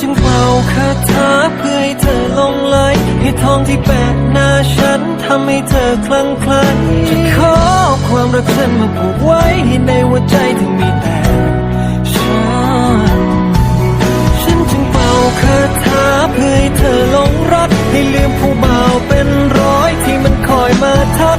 จึงเป่าคาถาเพื่อให้เธอลงไหลให้ทองที่แปะหน้าฉันทำให้เธอคลั่งไคล้จะขอความรักฉันมาผูกไว้ให้ในหัวใจเธอมีแต่ฉันฉันจึงเป่าคาถาเพื่อให้เธอลงรักให้ลืมผู้บ่าวเป็นร้อยที่มันคอยมาทัก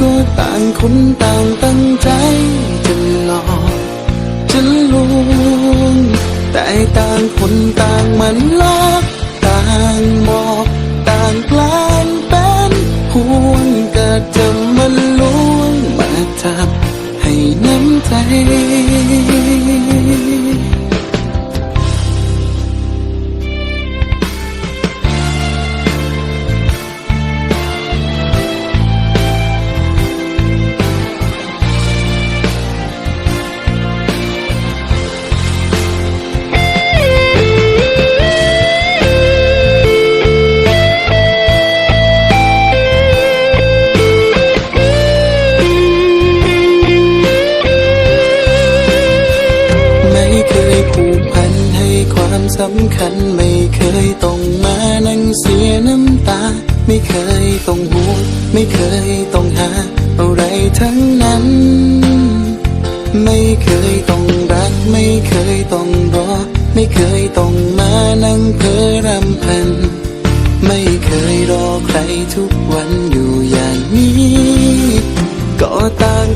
ก็ต่างคนต่างตั้งใจจะหลอกจะลวงแต่ต่างคนต่างมันลอกต่างบอกต่างกลางเป็นห่วงก็จะมันลวงมาจับให้น้ำใจ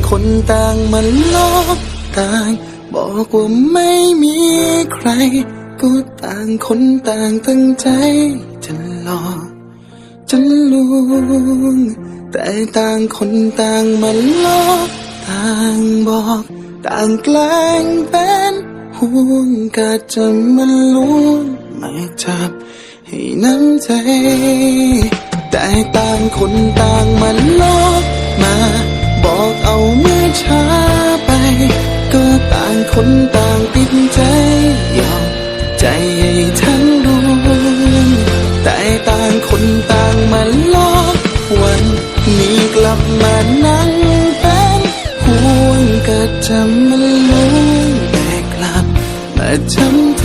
คนต่างมันลอกต่าง บอกว่าไม่มีใคร ก็ต่างคนต่างตั้งใจ จะหลอกจะลวงแต่ต่างคนต่างมันลอกต่างบอก ต่างแกล้งเป็นห่วงกะจะมันลวงมาจับให้น้ำใจแต่ต่างคนต่างมันลอกมา บอกเอาเมื่อช้าไป ก็ต่างคนต่างติดใจยอมใจให้ทั้งดวงแต่ต่างคนต่างมันลอกวันนี้กลับมานั่งเป็นห่วงก็จะมันลวงแต่กลับมาจำใจ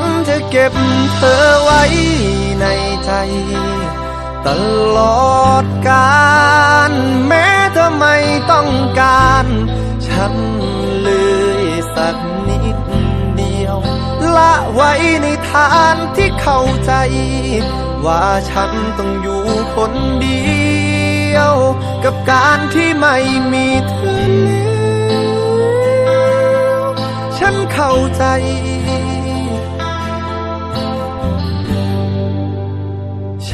นจะเก็บเธอไว้ในใจ ตลอดกาลแม้เธอไม่ต้องการ ฉันเลยสักนิดเดียว ละไว้ในฐานที่เข้าใจ ว่าฉันต้องอยู่คนเดียว กับการที่ไม่มีเธอแล้วฉันเข้าใจ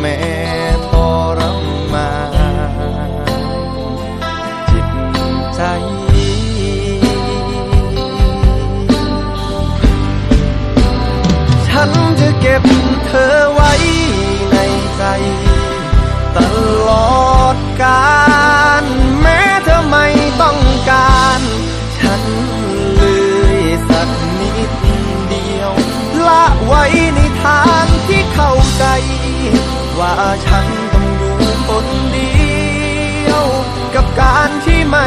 แม้ทรมานจิตใจ ฉันจะเก็บเธอ ว่าฉันต้องอยู่คนเดียว กับการที่ไม่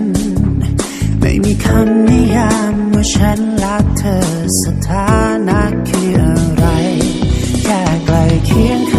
ไม่มีคำนิยามว่าฉันรักเธอสถานะคืออะไร แค่ใกล้เคียง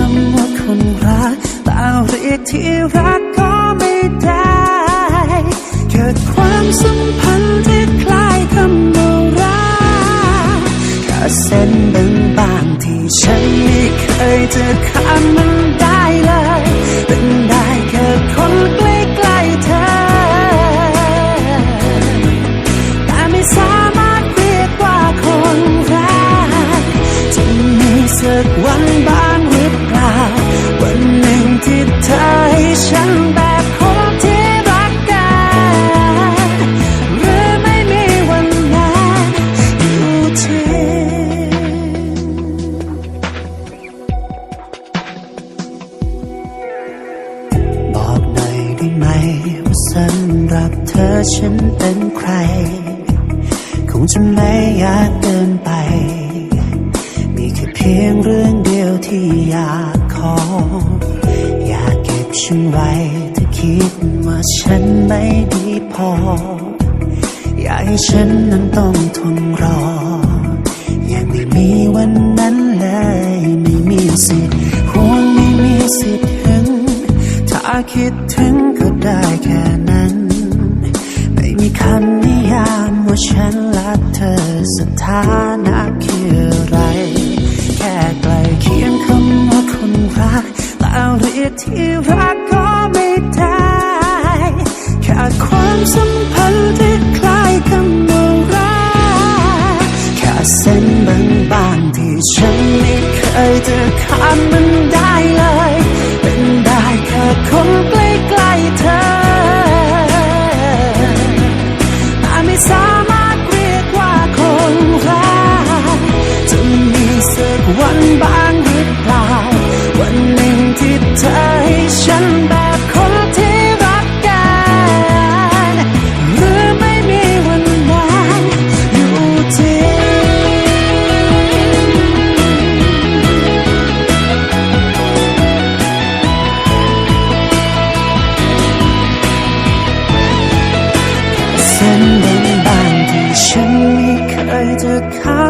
คิดถึง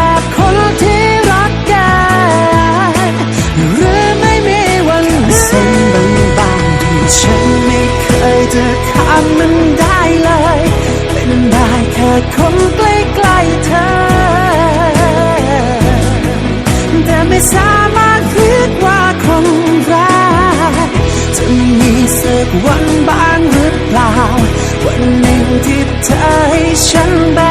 ้ วันบ้างหรือเปล่า วันหนึ่งที่เธอให้ฉันแบ้